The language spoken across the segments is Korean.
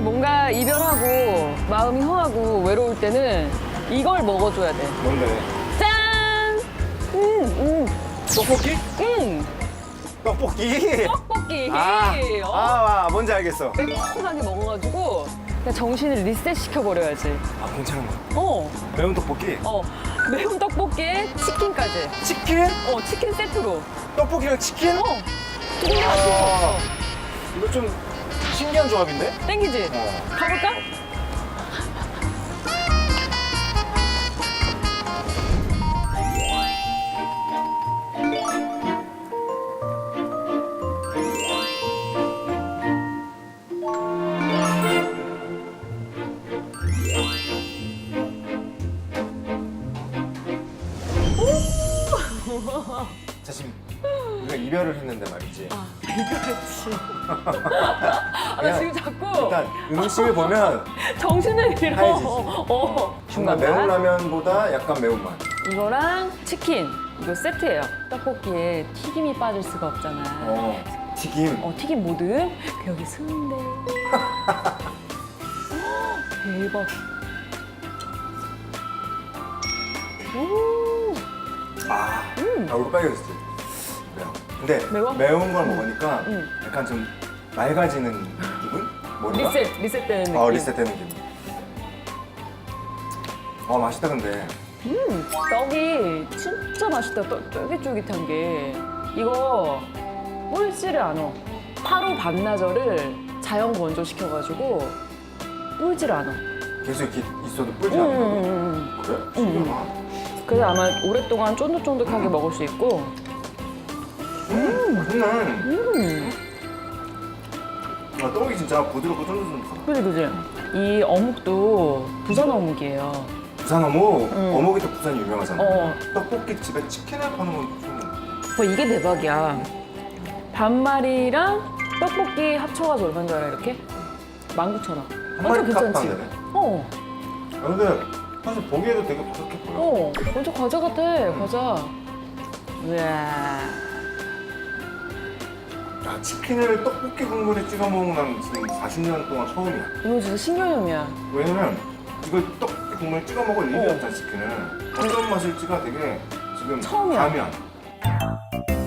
이 뭔가 이별하고 마음이 허하고 외로울 때는 이걸 먹어줘야 돼. 뭔데? 짠! 음, 음, 떡볶이? 음. 떡볶이. 떡볶이. 아, 어? 아, 아, 뭔지 알겠어. 매콤하게 먹어가지고 그냥 정신을 리셋 시켜버려야지. 아, 괜찮은 거. 어, 매운 떡볶이. 어. 매운 떡볶이에 치킨까지. 치킨? 어, 치킨 세트로. 떡볶이랑 치킨? 어. 아. 이거 좀 신기한 조합인데? 땡기지? 어. 가볼까? 자, 지금 우리가 이별을 했는데 말이지. 이별했지. 아, 나 지금 자꾸 일단 음식을 보면 정신을 잃어. 하얘지지. 어. 정말 매운 라면보다 약간 매운맛. 이거랑 치킨. 이거 세트예요. 떡볶이에 튀김이 빠질 수가 없잖아. 어, 튀김. 어, 튀김 모듬. 그 여기 순대. 대박. 오. 아, 음. 얼굴 빨개졌지. 매워. 근데 매워? 매운 걸 먹으니까 음. 약간 좀 맑아지는 기분? 머리가? 리셋, 리셋되는 느낌. 어, 리셋되는 기분. 아, 맛있다, 근데. 음, 떡이 진짜 맛있다. 떡, 쫄깃쫄깃한 게. 이거 뿔지를 않아. 하루 반나절을 자연 건조시켜가지고 뿔지를 않아. 계속 이렇게 있어도 뿔지 음, 않는다고? 음, 음. 그래? 신기하다. 그래서 아마 오랫동안 쫀득쫀득하게 먹을 수 있고. 음, 맛있네. 음, 아, 떡이 진짜 부드럽고 쫀득쫀득하다. 그지, 그지. 이 어묵도 부산 어묵이에요. 부산 어묵, 음. 어묵이 또 부산이 유명하잖아. 어. 떡볶이 집에 치킨을 파는 건 좀. 뭐 이게 대박이야. 반마리랑 떡볶이 합쳐가지고 얼마인 줄 알아, 이렇게? 19,000원. 한 마리 완전 값도 안 괜찮지? 되네. 어, 아, 근데 사실 보기에도 되게 부족해 보여. 어, 완전 과자 같아, 과자. 우와. 야, 치킨을 떡볶이 국물에 찍어 먹는 난 지금 40년 동안 처음이야. 이거 진짜 신개념이야. 왜냐면 이걸 떡볶이 국물에 찍어 먹을 일이 어. 없잖아, 치킨을. 어떤 맛일지가 되게 지금 처음이야. 감이 안 와.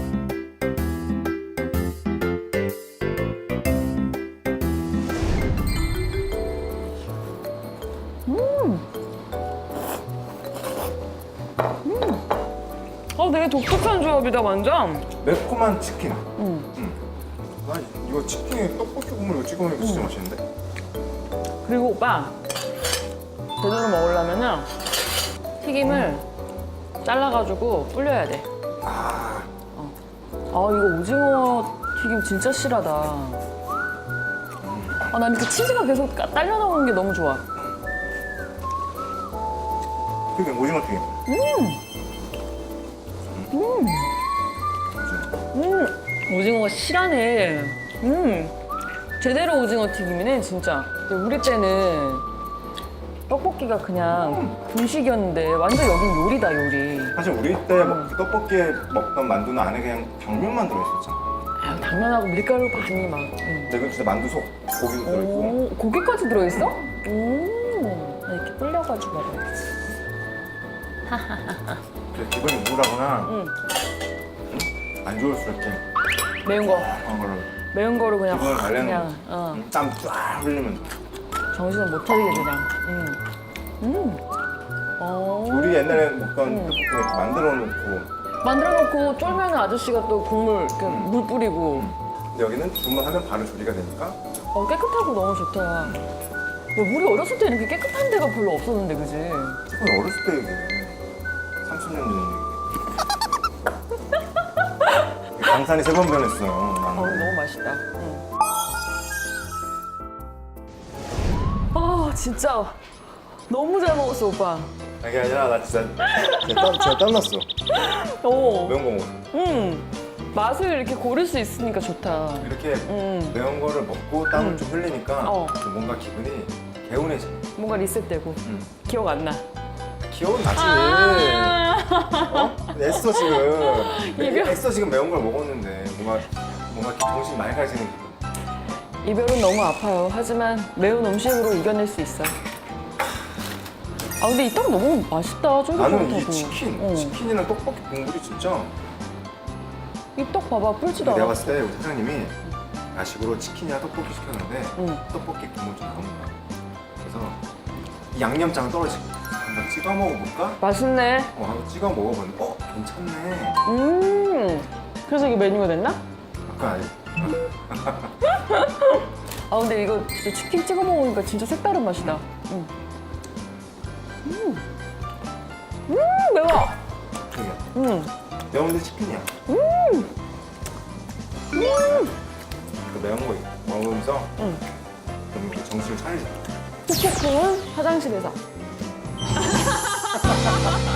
어, 되게 독특한 조합이다, 완전. 매콤한 치킨. 응. 나 이거 치킨에 떡볶이 국물 이거 찍어 먹으니까 진짜 음. 맛있는데? 그리고 오빠, 제대로 먹으려면은 튀김을 잘라가지고 불려야 돼. 아, 아, 이거 오징어 튀김 진짜 실하다. 아, 난 이렇게 치즈가 계속 까- 딸려 나오는 게 너무 좋아. 튀김, 오징어 튀김. 음, 오징어가 실하네. 음, 제대로 오징어 튀김이네, 진짜. 근데 우리 때는 떡볶이가 그냥 분식이었는데 완전 여긴 요리다, 요리. 사실 우리 때 먹, 떡볶이에 먹던 만두는 안에 그냥 당면만 들어있었잖아. 아, 당면하고 밀가루 많이 막. 음. 근데 이건 진짜 만두 속 고기도 들어있고. 오, 고기까지 들어있어? 오, 나 이렇게 불려가지고 먹어야지. 그래, 기분이 우울하거나 응. 안 좋을수록 이렇게 매운 거. 그런 걸로 매운 거로 그냥 기분을 확 달래는 그냥 거지. 어, 땀쫙 흘리면 정신을 못 차리게 그냥. 음. 음. 어. 우리 옛날에 먹던 음. 떡볶이 이렇게 만들어 놓고 만들어 놓고 쫄면 아저씨가 또 국물 이렇게 음. 물 뿌리고 근데 여기는 주문하면 바로 조리가 되니까 어, 깨끗하고 너무 좋다. 야, 우리 어렸을 때 이렇게 깨끗한 데가 별로 없었는데, 그지? 그건 어렸을 때 얘기 30년 전 얘기 강산이 세 번 변했어 어, 나는. 너무 맛있다. 응. 아, 진짜 너무 잘 먹었어, 오빠. 그게 아니라 나 진짜 땀, 진짜 땀났어 오, 매운 거 먹어 음, 맛을 이렇게 고를 수 있으니까 좋다. 이렇게 음, 매운 거를 먹고 땀을 음. 좀 흘리니까 어. 좀 뭔가 기분이 개운해져 뭔가 리셋되고 음. 기억 안 나. 기억은 나지 아, 어? 애써 지금 이별. 애써 지금 매운 걸 먹었는데 뭔가 뭔가 정신 맑아지는 기분 이별은 너무 아파요. 하지만 매운 음식으로 이겨낼 수 있어. 아 근데 이 떡 너무 맛있다. 나는 이 쫄깃쫄깃하고. 치킨, 어. 치킨이랑 떡볶이 국물이 진짜 이떡 봐봐 불지도 내가 않아. 봤을 때 우리 사장님이 야식으로 치킨이랑 떡볶이 시켰는데 응. 떡볶이 국물 좀 남은 거야. 그래서 이 양념장 떨어지고 한번 찍어 먹어볼까? 맛있네. 어, 한번 찍어 먹어봤는데 어 괜찮네. 음. 그래서 이게 메뉴가 됐나? 아까 아니- 아 근데 이거 진짜 치킨 찍어 먹으니까 진짜 색다른 맛이다. 음. 음. 음 매워. 되게 음. 매운데 치킨이야. 음. 그 매운 거 먹으면서 음. 좀 정신을 차리자. 후폭풍은 화장실에서. ha ha ha